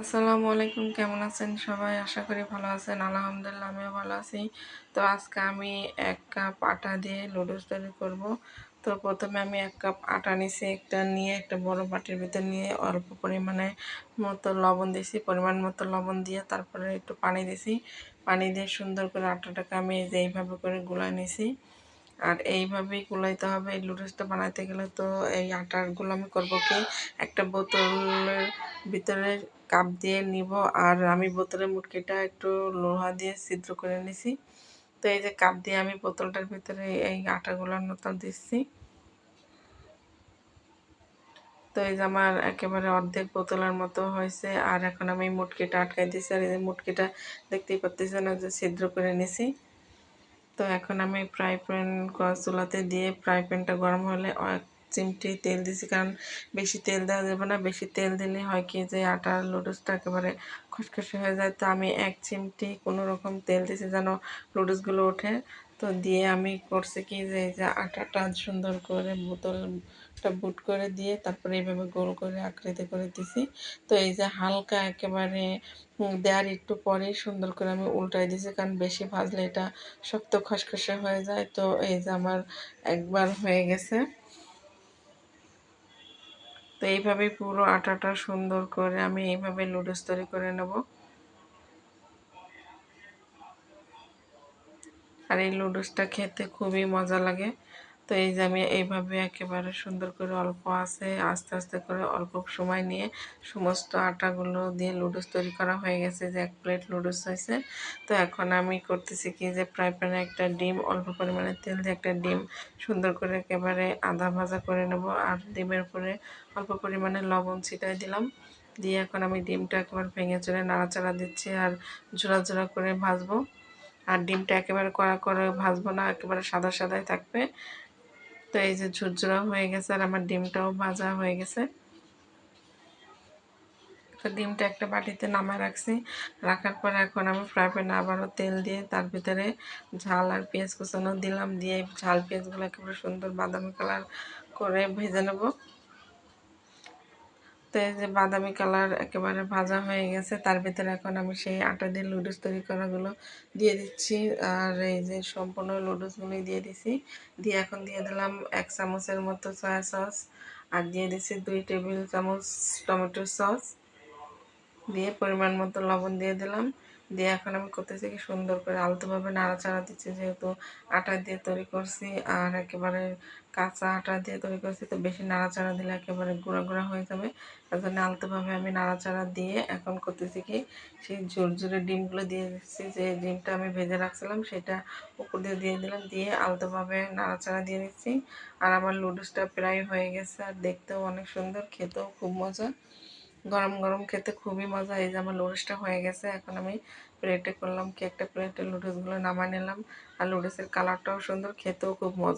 আসসালামু আলাইকুম, কেমন আছেন সবাই? আশা করি ভালো আছেন। আলহামদুলিল্লাহ, আমিও ভালো আছি। তো আজকে আমি এক কাপ আটা দিয়ে লুডুস তৈরি করব। তো প্রথমে আমি এক কাপ আটা নিছি একটা নিয়ে একটা বড় বাটির ভিতর নিয়ে অল্প পরিমাণে মতো লবণ দিছি পরিমাণ মতো লবণ দিয়ে তারপরে একটু পানি দিছি পানি দিয়ে সুন্দর করে আটাটাকে আমি এইভাবে করে গুলাই নিছি আর এইভাবেই গুলাইতে হবে। এই লুডুসটা বানাইতে গেলে তো এই আটার আমি করব কি? একটা বোতলের ভিতরে কাপ দিয়ে নিব আর আমি বোতলের মুটকিটা একটু লোহা দিয়ে ছিদ্র করে নিছি। তো এই যে কাপ দিয়ে আমি বোতলটার ভিতরে এই আটাগুলোর মতো দিচ্ছি। তো এই যে আমার একেবারে অর্ধেক বোতলের মতো হয়েছে আর এখন আমি মুটকিটা আটকাই দিয়েছি আর এই যে মুটকিটা দেখতেই পাচ্ছেন যে ছিদ্র করে নিছি। তো এখন আমি ফ্রাই প্যান চুলাতে দিয়ে ফ্রাই প্যানটা গরম হলে চিমটি তেল দিছি কারণ বেশি তেল দেওয়া যাবে না। বেশি তেল দিলে হয় কি যে আটার লুডুসটা একেবারে খসখসে হয়ে যায়। তো আমি এক চিমটি কোনো রকম তেল দিছি যেন লুডুসগুলো ওঠে। তো দিয়ে আমি করছি কি যে, এই যে আটাটা সুন্দর করে বোতলটা বুট করে দিয়ে তারপরে এইভাবে গোল করে আকৃতি করে দিছি। তো এই যে হালকা একেবারে দেওয়ার একটু পরেই সুন্দর করে আমি উল্টাই দিছি, কারণ বেশি ভাজলে এটা শক্ত খসখসে হয়ে যায়। তো এই যে আমার একবার হয়ে গেছে। তো এইভাবে পুরো আটাটা সুন্দর করে আমি এইভাবে লুডুস তৈরি করে নেব। আর এই লুডুসটা খেতে খুবই মজা লাগে। তো এই যে আমি এইভাবে একেবারে সুন্দর করে অল্প আছে, আস্তে আস্তে করে অল্প সময় নিয়ে সমস্ত আটাগুলো দিয়ে লুডুস তৈরি করা হয়ে গেছে, যে এক প্লেট লুডুস হয়েছে। তো এখন আমি করতেছি কি যে ফ্রাই প্যানে একটা ডিম, অল্প পরিমাণে তেল দিয়ে একটা ডিম সুন্দর করে একেবারে আধা ভাজা করে নেব আর ডিমের উপরে অল্প পরিমাণে লবণ ছিটাই দিলাম। দিয়ে এখন আমি ডিমটা একেবারে ভেঙে চড়ে নাড়াচাড়া দিচ্ছি আর জোড়া জোড়া করে ভাজবো। আর ডিমটা একেবারে কড়া করে ভাজবো না, একেবারে সাদা সাদাই থাকবে। তো এই যে ঝুরঝুরা হয়ে গেছে আর আমার ডিমটাও ভাজা হয়ে গেছে। তো ডিমটা একটা বাটিতে নামায় রাখছি। রাখার পর এখন আমি ফ্রাই প্যানে আবারও তেল দিয়ে তার ভিতরে ঝাল আর পেঁয়াজ কুচানো দিলাম দিয়ে ঝাল পেঁয়াজগুলো একেবারে সুন্দর বাদামি কালার করে ভেজে নেব। তো এই যে বাদামি কালার একেবারে ভাজা হয়ে গেছে, তার ভিতরে এখন আমি সেই আটা দিয়ে লুডুস তৈরি করাগুলো দিয়ে দিচ্ছি। আর এই যে সম্পূর্ণ লুডুসগুলোই দিয়ে দিছি। দিয়ে এখন দিয়ে দিলাম এক চামচের মতো সয়া সস আর দিয়ে দিছি দুই টেবিল চামচ টমেটো সস দিয়ে পরিমাণ মতো লবণ দিয়ে দিলাম। দিয়ে এখন আমি করতেছি কি সুন্দর করে আলতোভাবে নাড়াচাড়া দিচ্ছি যেহেতু আটা দিয়ে তৈরি করছি আর একেবারে কাঁচা আটা দিয়ে তৈরি করছি, তো বেশি নাড়াচাড়া দিলে একেবারে গুঁড়া গুঁড়া হয়ে যাবে। তার জন্য আলতোভাবে আমি নাড়াচাড়া দিয়ে এখন করতেছি কি, সেই জোরে ডিমগুলো দিয়ে দিচ্ছি। যে ডিমটা আমি ভেজে রাখছিলাম সেটা উপর দিয়ে দিয়ে দিলাম, দিয়ে আলতোভাবে নাড়াচাড়া দিয়ে দিচ্ছি আর আমার লুডুসটা প্রায় হয়ে গেছে আর দেখতেও অনেক সুন্দর, খেতেও খুব মজা গরম গরম খেতে খুবই মজা। এই যে আমার লুডুসটা হয়ে গেছে, এখন আমি প্লেটে করলাম কি একটা প্লেটে লুডুসগুলো নামায় নিলাম। আর লুডুসের কালারটাও সুন্দর, খেতেও খুব মজা।